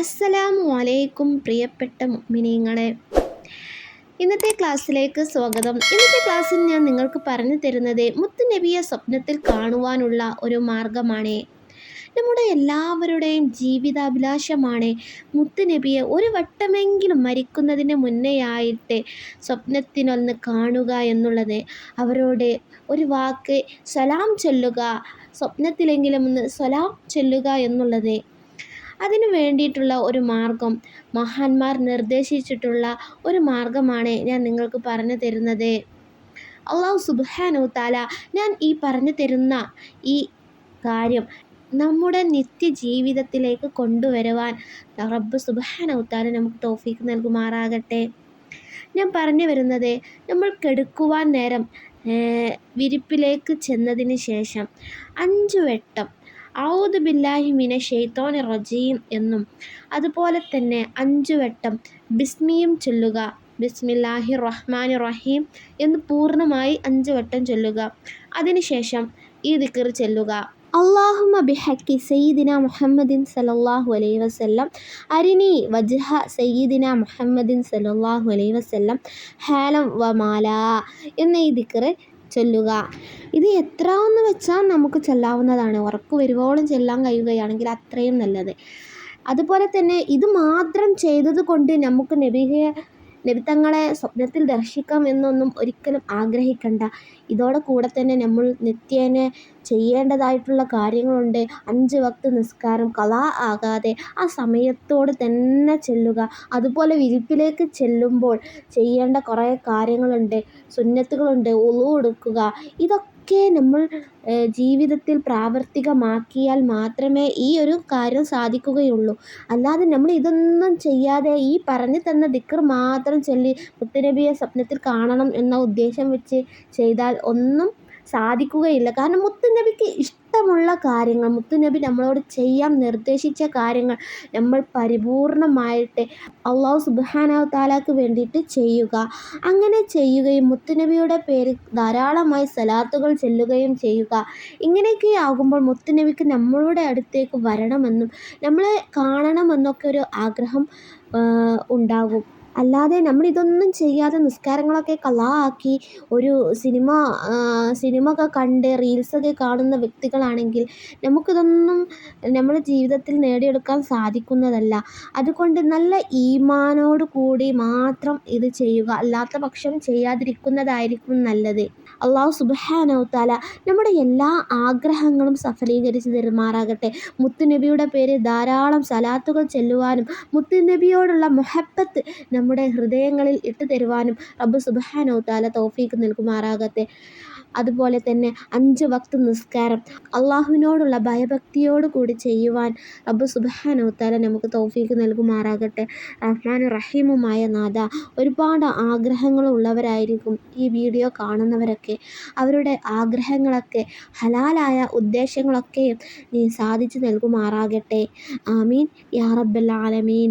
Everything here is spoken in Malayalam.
അസ്സലാമു അലൈക്കും പ്രിയപ്പെട്ട മിനിങ്ങളെ ഇന്നത്തെ ക്ലാസ്സിലേക്ക് സ്വാഗതം. ഇന്നത്തെ ക്ലാസ്സിൽ ഞാൻ നിങ്ങൾക്ക് പറഞ്ഞു തരുന്നത് മുത്തുനബിയെ സ്വപ്നത്തിൽ കാണുവാനുള്ള ഒരു മാർഗമാണ്. നമ്മുടെ എല്ലാവരുടെയും ജീവിതാഭിലാഷമാണ് മുത്തുനബിയെ ഒരു വട്ടമെങ്കിലും മരിക്കുന്നതിന് മുന്നേയായിട്ട് സ്വപ്നത്തിനൊന്ന് കാണുക എന്നുള്ളത്. അവരോട് ഒരു വാക്ക് സലാം ചൊല്ലുക സ്വപ്നത്തിലെങ്കിലും ഒന്ന് സലാം ചൊല്ലുക എന്നുള്ളത്. അതിനു വേണ്ടിയിട്ടുള്ള ഒരു മാർഗം. മഹാന്മാർ നിർദ്ദേശിച്ചിട്ടുള്ള ഒരു മാർഗമാണ് ഞാൻ നിങ്ങൾക്ക് പറഞ്ഞു തരുന്നത്. അള്ളാഹു സുബാനു താല ഞാൻ ഈ പറഞ്ഞു തരുന്ന ഈ കാര്യം നമ്മുടെ നിത്യജീവിതത്തിലേക്ക് കൊണ്ടുവരുവാൻ റബ്ബ് സുബ്ഹാനഹു താല നമുക്ക് തോഫീക്ക് നൽകുമാറാകട്ടെ. ഞാൻ പറഞ്ഞു വരുന്നത് നമ്മൾ കെടുക്കുവാൻ നേരം വിരിപ്പിലേക്ക് ചെന്നതിന് ശേഷം അഞ്ച് വട്ടം ഔദ് ബില്ലാഹി മിന ഷെയ്ത്തോൻ റജീം എന്നും അതുപോലെ തന്നെ അഞ്ചു വട്ടം ബിസ്മിയും ചൊല്ലുക ബിസ്മില്ലാഹി റഹ്മാൻ റഹീം എന്ന് പൂർണമായി അഞ്ചു വട്ടം ചൊല്ലുക. അതിനുശേഷം ഈ ദിക്കർ ചൊല്ലുക. അള്ളാഹുമ ബിഹക്കി സയ്യിദിന മുഹമ്മദിൻ സലല്ലാഹു അലൈഹി വസല്ലം. അരിനി വജ്ഹ സയ്യിദിന മുഹമ്മദിൻ സലല്ലാഹു അലൈഹി വസല്ലം. ഹാലം വമാല എന്ന ഈ ദിക്കർ ചൊല്ലുക. ഇത് എത്ര എന്ന് വെച്ചാൽ നമുക്ക് ചൊല്ലാവുന്നതാണ്. ഉറക്കം വരുവോളം ചൊല്ലാൻ കഴിയുകയാണെങ്കിൽ അത്രയും നല്ലത്. അതുപോലെ തന്നെ ഇത് മാത്രം ചെയ്തത് കൊണ്ട് നമുക്ക് നബിയെ നബിത്തങ്ങളെ സ്വപ്നത്തിൽ ദർശിക്കാം എന്നൊന്നും ഒരിക്കലും ആഗ്രഹിക്കണ്ട. ഇതോടെ കൂടെ തന്നെ നമ്മൾ നിത്യേന ചെയ്യേണ്ടതായിട്ടുള്ള കാര്യങ്ങളുണ്ട്. അഞ്ച് വക്ത് നിസ്കാരം കലാ ആകാതെ ആ സമയത്തോട് തന്നെ ചെല്ലുക. അതുപോലെ വിരിപ്പിലേക്ക് ചെല്ലുമ്പോൾ ചെയ്യേണ്ട കുറേ കാര്യങ്ങളുണ്ട്. സുന്നത്തുകളുണ്ട് ഉളു എടുക്കുക. ഇതൊക്കെ നമ്മൾ ജീവിതത്തിൽ പ്രാവർത്തികമാക്കിയാൽ മാത്രമേ ഈ ഒരു കാര്യം സാധിക്കുകയുള്ളൂ. അല്ലാതെ നമ്മൾ ഇതൊന്നും ചെയ്യാതെ ഈ പറഞ്ഞു തന്ന ദിക്കർ മാത്രം ചൊല്ലി മുത്തുനബിയെ സ്വപ്നത്തിൽ കാണണം എന്ന ഉദ്ദേശം വെച്ച് ചെയ്താൽ ഒന്നും സാധിക്കുകയില്ല. കാരണം മുത്തുനബിക്ക് ഇഷ്ടമുള്ള കാര്യങ്ങൾ മുത്തുനബി നമ്മളോട് ചെയ്യാൻ നിർദ്ദേശിച്ച കാര്യങ്ങൾ നമ്മൾ പരിപൂർണമായിട്ട് അള്ളാഹു സുബ്ഹാനഹു താലാക്ക് വേണ്ടിയിട്ട് ചെയ്യുക. അങ്ങനെ ചെയ്യുകയും മുത്തുനബിയുടെ പേര് ധാരാളമായി സലാത്തുകൾ ചെല്ലുകയും ചെയ്യുക. ഇങ്ങനെയൊക്കെ ആകുമ്പോൾ മുത്തുനബിക്ക് നമ്മളുടെ അടുത്തേക്ക് വരണമെന്നും നമ്മളെ കാണണമെന്നൊക്കെ ഒരു ആഗ്രഹം ഉണ്ടാകും. അല്ലാതെ നമ്മളിതൊന്നും ചെയ്യാതെ നിസ്കാരങ്ങളൊക്കെ കലാക്കി ഒരു സിനിമ സിനിമ ഒക്കെ കണ്ട് റീൽസൊക്കെ കാണുന്ന വ്യക്തികളാണെങ്കിൽ നമുക്കിതൊന്നും നമ്മുടെ ജീവിതത്തിൽ നേടിയെടുക്കാൻ സാധിക്കുന്നതല്ല. അതുകൊണ്ട് നല്ല ഈമാനോട് കൂടി മാത്രം ഇത് ചെയ്യുക. അല്ലാത്ത പക്ഷം ചെയ്യാതിരിക്കുന്നതായിരിക്കും നല്ലത്. അള്ളാഹു സുബ്ഹാനഹു തആല നമ്മുടെ എല്ലാ ആഗ്രഹങ്ങളും സഫലീകരിച്ച് തരുമാറാകട്ടെ. മുത്തുനബിയുടെ പേര് ധാരാളം സലാത്തുകൾ ചെല്ലുവാനും മുത്തുനബിയോടുള്ള മുഹബത്ത് നമ്മുടെ ഹൃദയങ്ങളിൽ ഇട്ടു തരുവാനും റബ്ബ് സുബ്ഹാനഹു തആല തോഫീക്ക് നൽകുമാറാകട്ടെ. അതുപോലെ തന്നെ അഞ്ച് വക്ത് നിസ്കാരം അള്ളാഹുവിനോടുള്ള ഭയഭക്തിയോട് കൂടി ചെയ്യുവാൻ റബ്ബ് സുബ്ഹാനഹു തആല നമുക്ക് തൗഫീക്ക് നൽകുമാറാകട്ടെ. റഹ്മാൻ റഹീമുമായ നാഥ ഒരുപാട് ആഗ്രഹങ്ങളുള്ളവരായിരിക്കും ഈ വീഡിയോ കാണുന്നവരൊക്കെ. അവരുടെ ആഗ്രഹങ്ങളൊക്കെ ഹലാലായ ഉദ്ദേശങ്ങളൊക്കെയും നീ സാധിച്ചു നൽകുമാറാകട്ടെ. ആമീൻ. യാ റബ്ബൽ ആലമീൻ.